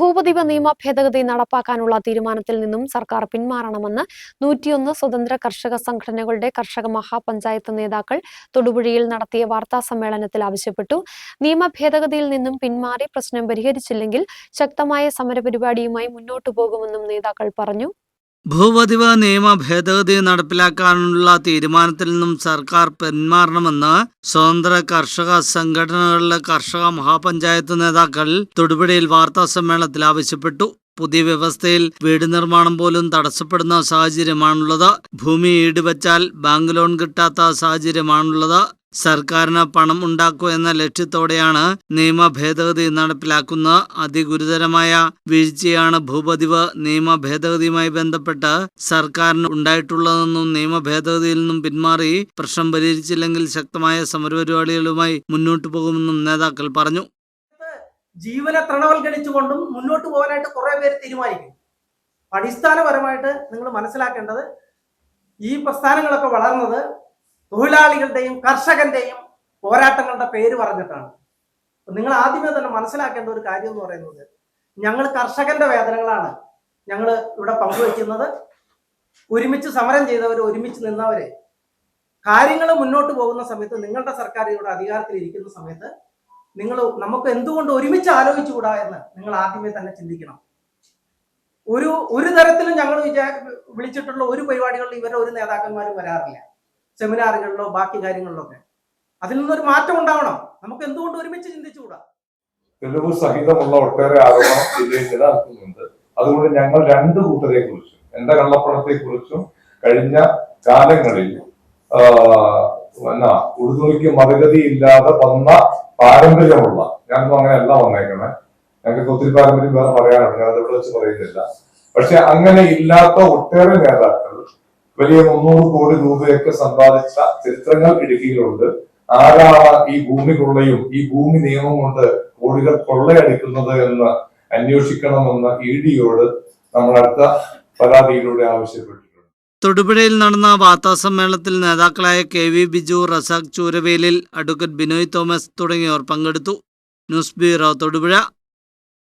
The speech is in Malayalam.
ഭൂപതിവ നിയമ ഭേദഗതി നടപ്പാക്കാനുള്ള തീരുമാനത്തിൽ നിന്നും സർക്കാർ പിന്മാറണമെന്ന് നൂറ്റിയൊന്ന് സ്വതന്ത്ര കർഷക സംഘടനകളുടെ കർഷക മഹാപഞ്ചായത്ത് നേതാക്കൾ തൊടുപുഴയിൽ നടത്തിയ വാർത്താ സമ്മേളനത്തിൽ ആവശ്യപ്പെട്ടു. നിയമ ഭേദഗതിയിൽ നിന്നും പിന്മാറി പ്രശ്നം പരിഹരിച്ചില്ലെങ്കിൽ ശക്തമായ സമരപരിപാടിയുമായി മുന്നോട്ടു പോകുമെന്നും നേതാക്കൾ പറഞ്ഞു. ഭൂപതിവ നിയമ ഭേദഗതി നടപ്പിലാക്കാനുള്ള തീരുമാനത്തിൽ നിന്നും സർക്കാർ പിന്മാറണമെന്ന് സ്വതന്ത്ര കർഷക സംഘടനകളിലെ കർഷക മഹാപഞ്ചായത്ത് നേതാക്കൾ തൊടുപുഴയിൽ വാർത്താ സമ്മേളനത്തിൽ ആവശ്യപ്പെട്ടു. പുതിയ വ്യവസ്ഥയിൽ വീട് നിർമ്മാണം പോലും തടസ്സപ്പെടുന്ന സാഹചര്യമാണുള്ളത്. ഭൂമി ഈടുവച്ചാൽ ബാങ്ക് ലോൺ കിട്ടാത്ത സാഹചര്യമാണുള്ളത്. സർക്കാരിന് പണം ഉണ്ടാക്കുക എന്ന ലക്ഷ്യത്തോടെയാണ് നിയമ ഭേദഗതി നടപ്പിലാക്കുന്നത് അതിഗുരുതരമായ വീഴ്ചയാണ് ഭൂപതിവ്. നിയമ ഭേദഗതിയുമായി ബന്ധപ്പെട്ട് സർക്കാരിന് ഉണ്ടായിട്ടുള്ളതെന്നും നിയമ ഭേദഗതിയിൽ നിന്നും പിന്മാറി പ്രശ്നം പരിഹരിച്ചില്ലെങ്കിൽ ശക്തമായ സമരപരിപാടികളുമായി മുന്നോട്ടു പോകുമെന്നും നേതാക്കൾ പറഞ്ഞു. ജീവനെ തൃണവൽക്കരിച്ചുകൊണ്ടും മുന്നോട്ട് പോകാനായിട്ട് കുറെ പേര് തീരുമാനിക്കും. അടിസ്ഥാനപരമായിട്ട് നിങ്ങൾ മനസ്സിലാക്കേണ്ടത് ഈ പ്രസ്ഥാനങ്ങളൊക്കെ വളർന്നത് തൊഴിലാളികളുടെയും കർഷകന്റെയും പോരാട്ടങ്ങളുടെ പേര് പറഞ്ഞിട്ടാണ്. നിങ്ങൾ ആദ്യമേ തന്നെ മനസ്സിലാക്കേണ്ട ഒരു കാര്യം എന്ന് പറയുന്നത് ഞങ്ങൾ കർഷകന്റെ വേദനകളാണ് ഞങ്ങൾ ഇവിടെ പങ്കുവയ്ക്കുന്നത് ഒരുമിച്ച് സമരം ചെയ്തവർ ഒരുമിച്ച് നിന്നവരെ. കാര്യങ്ങൾ മുന്നോട്ട് പോകുന്ന സമയത്ത് നിങ്ങളുടെ സർക്കാർ ഇവിടെ അധികാരത്തിൽ ഇരിക്കുന്ന സമയത്ത് നിങ്ങൾ നമുക്ക് എന്തുകൊണ്ട് ഒരുമിച്ച് ആലോചിച്ചുകൂടാ എന്ന് നിങ്ങൾ ആദ്യമേ തന്നെ ചിന്തിക്കണം. ഒരു ഒരു തരത്തിലും ഞങ്ങൾ വിചാ വിളിച്ചിട്ടുള്ള ഒരു പരിപാടികളിൽ ഇവരുടെ ഒരു നേതാക്കന്മാരും വരാറില്ല. സെമിനാറുകളിലോ ബാക്കി കാര്യങ്ങളിലോ ഒക്കെ. അതിൽ നിന്നൊരു മാറ്റം ഉണ്ടാവണം. നമുക്ക് എന്തുകൊണ്ട് ഒരുമിച്ച് ചിന്തിച്ചുകൂടാ? തെളിവ് സഹിതമുള്ള ഒട്ടേറെ ആരോപണം ജില്ലയിൽ നിലനിൽക്കുന്നുണ്ട്. അതുകൊണ്ട് ഞങ്ങൾ രണ്ട് കൂട്ടരെ കുറിച്ചും എന്റെ കള്ളപ്പണത്തെ കുറിച്ചും കഴിഞ്ഞ കാലങ്ങളിൽ എന്നാ ഉടുതുണിക്ക് മറുഗതിയില്ലാതെ വന്ന പാരമ്പര്യമുള്ള ഞാനൊന്നും അങ്ങനെയല്ല വന്നേക്കണേ. ഞങ്ങൾക്ക് ഒത്തിരി പാരമ്പര്യം വേറെ പറയാനുണ്ട് ഞാൻ അതിവിടെ വെച്ച് പറയുന്നില്ല. പക്ഷെ അങ്ങനെ ഇല്ലാത്ത ഒട്ടേറെ നേതാക്കൾ വലിയ മുന്നൂറ് കോടി രൂപയൊക്കെ സമ്പാദിച്ച ചരിത്രങ്ങൾ ഇടുക്കിയിലുണ്ട്. ആരാണ് ഈ ഭൂമി കൊള്ളയും? ഈ ഭൂമി നിയമം കൊണ്ട് കോടികൾ കൊള്ളയടിക്കുന്നത് എന്ന് അന്വേഷിക്കണമെന്ന് ഇ ഡിയോട് നമ്മൾ അടുത്ത പരാതിയിലൂടെ ആവശ്യപ്പെട്ടു തൊടുപുഴയിൽ നടന്ന വാർത്താ സമ്മേളനത്തിൽ നേതാക്കളായ K V Biju Razak Chooravelil advocate Binoy Thomas തുടങ്ങിയവർ പങ്കെടുത്തു. News bureau Thodupuzha.